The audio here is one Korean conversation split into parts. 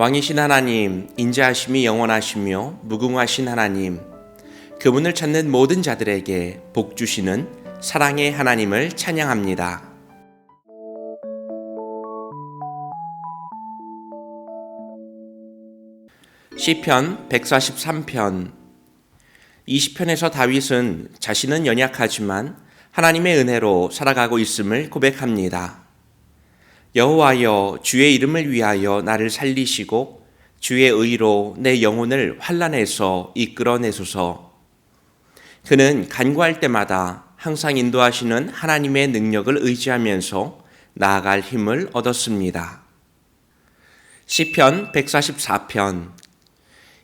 왕이신 하나님, 인자하심이 영원하시며 무궁하신 하나님, 그분을 찾는 모든 자들에게 복 주시는 사랑의 하나님을 찬양합니다. 시편 143편 20편에서 다윗은 자신은 연약하지만 하나님의 은혜로 살아가고 있음을 고백합니다. 여호와여 주의 이름을 위하여 나를 살리시고 주의 의로 내 영혼을 환란에서 이끌어내소서. 그는 간구할 때마다 항상 인도하시는 하나님의 능력을 의지하면서 나아갈 힘을 얻었습니다. 시편 144편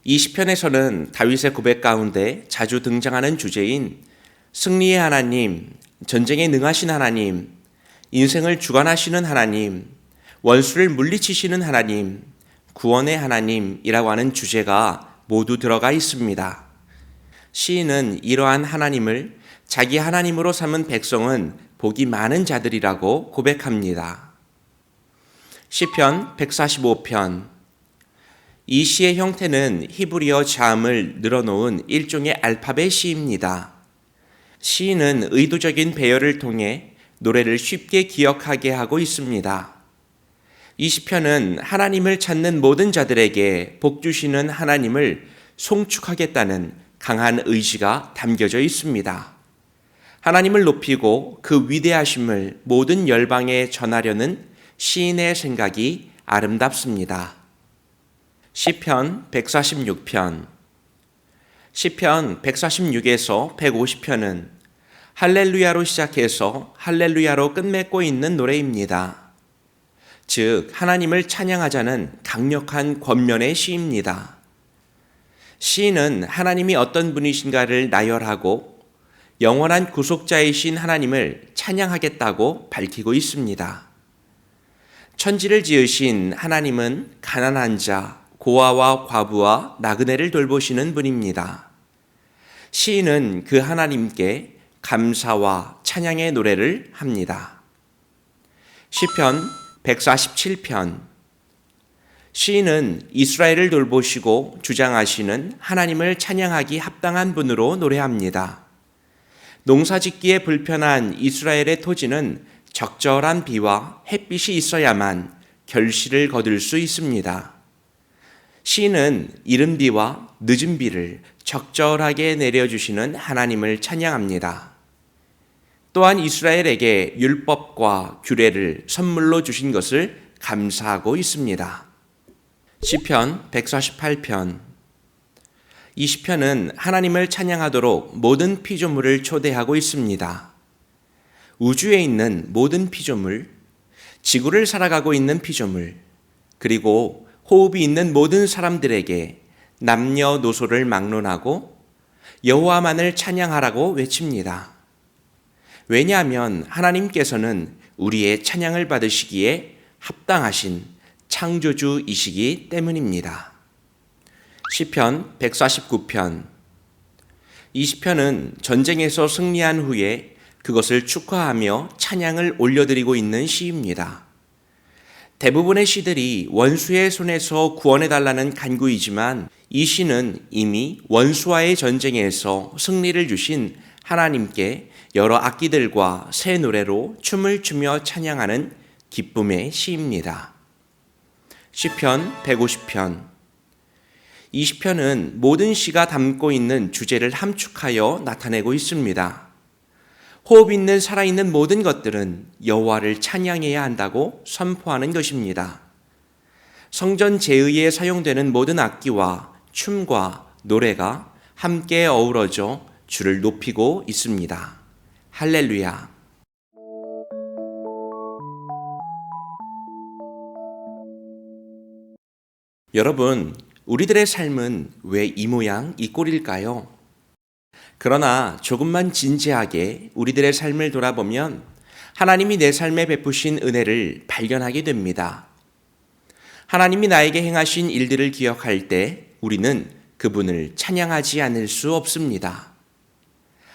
20편에서는 다윗의 고백 가운데 자주 등장하는 주제인 승리의 하나님, 전쟁에 능하신 하나님, 인생을 주관하시는 하나님, 원수를 물리치시는 하나님, 구원의 하나님이라고 하는 주제가 모두 들어가 있습니다. 시인은 이러한 하나님을 자기 하나님으로 삼은 백성은 복이 많은 자들이라고 고백합니다. 시편 145편 이 시의 형태는 히브리어 자음을 늘어놓은 일종의 알파벳 시입니다. 시인은 의도적인 배열을 통해 노래를 쉽게 기억하게 하고 있습니다. 이 시편은 하나님을 찾는 모든 자들에게 복 주시는 하나님을 송축하겠다는 강한 의지가 담겨져 있습니다. 하나님을 높이고 그 위대하심을 모든 열방에 전하려는 시인의 생각이 아름답습니다. 시편 146편 시편 146에서 150편은 할렐루야로 시작해서 할렐루야로 끝맺고 있는 노래입니다. 즉 하나님을 찬양하자는 강력한 권면의 시입니다. 시인은 하나님이 어떤 분이신가를 나열하고 영원한 구속자이신 하나님을 찬양하겠다고 밝히고 있습니다. 천지를 지으신 하나님은 가난한 자, 고아와 과부와 나그네를 돌보시는 분입니다. 시인은 그 하나님께 감사와 찬양의 노래를 합니다. 시편 147편 시인은 이스라엘을 돌보시고 주장하시는 하나님을 찬양하기 합당한 분으로 노래합니다. 농사짓기에 불편한 이스라엘의 토지는 적절한 비와 햇빛이 있어야만 결실을 거둘 수 있습니다. 시인은 이른 비와 늦은 비를 적절하게 내려주시는 하나님을 찬양합니다. 또한 이스라엘에게 율법과 규례를 선물로 주신 것을 감사하고 있습니다. 시편 148편 이 시편은 하나님을 찬양하도록 모든 피조물을 초대하고 있습니다. 우주에 있는 모든 피조물, 지구를 살아가고 있는 피조물, 그리고 호흡이 있는 모든 사람들에게 남녀노소를 막론하고 여호와만을 찬양하라고 외칩니다. 왜냐하면 하나님께서는 우리의 찬양을 받으시기에 합당하신 창조주이시기 때문입니다. 시편 149편 이 시편은 전쟁에서 승리한 후에 그것을 축하하며 찬양을 올려드리고 있는 시입니다. 대부분의 시들이 원수의 손에서 구원해달라는 간구이지만 이 시는 이미 원수와의 전쟁에서 승리를 주신 하나님께 여러 악기들과 새 노래로 춤을 추며 찬양하는 기쁨의 시입니다. 시편 150편 이 시편은 모든 시가 담고 있는 주제를 함축하여 나타내고 있습니다. 호흡 있는 살아있는 모든 것들은 여호와를 찬양해야 한다고 선포하는 것입니다. 성전 제의에 사용되는 모든 악기와 춤과 노래가 함께 어우러져 주를 높이고 있습니다. 할렐루야. 여러분, 우리들의 삶은 왜 이 모양 이 꼴일까요? 그러나 조금만 진지하게 우리들의 삶을 돌아보면 하나님이 내 삶에 베푸신 은혜를 발견하게 됩니다. 하나님이 나에게 행하신 일들을 기억할 때 우리는 그분을 찬양하지 않을 수 없습니다.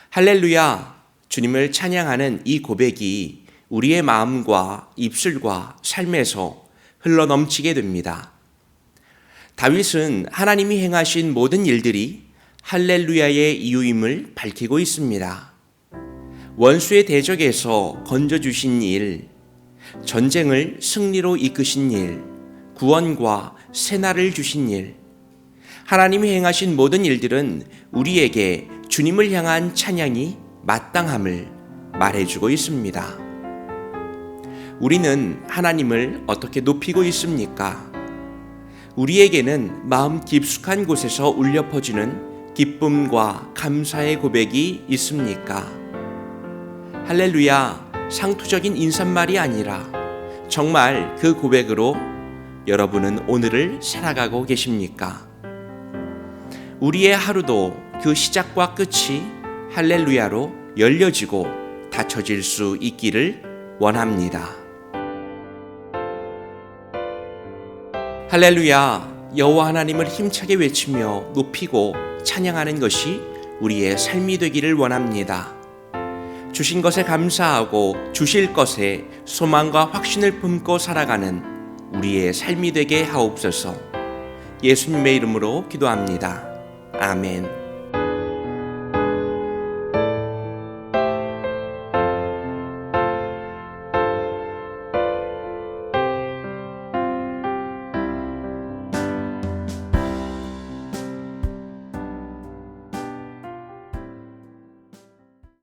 할렐루야! 주님을 찬양하는 이 고백이 우리의 마음과 입술과 삶에서 흘러 넘치게 됩니다. 다윗은 하나님이 행하신 모든 일들이 할렐루야의 이유임을 밝히고 있습니다. 원수의 대적에서 건져주신 일, 전쟁을 승리로 이끄신 일, 구원과 새날을 주신 일, 하나님이 행하신 모든 일들은 우리에게 주님을 향한 찬양이 마땅함을 말해주고 있습니다. 우리는 하나님을 어떻게 높이고 있습니까? 우리에게는 마음 깊숙한 곳에서 울려 퍼지는 기쁨과 감사의 고백이 있습니까? 할렐루야, 상투적인 인사말이 아니라 정말 그 고백으로 여러분은 오늘을 살아가고 계십니까? 우리의 하루도 그 시작과 끝이 할렐루야로 열려지고 닫혀질 수 있기를 원합니다. 할렐루야, 여호와 하나님을 힘차게 외치며 높이고 찬양하는 것이 우리의 삶이 되기를 원합니다. 주신 것에 감사하고 주실 것에 소망과 확신을 품고 살아가는 우리의 삶이 되게 하옵소서. 예수님의 이름으로 기도합니다. 아멘.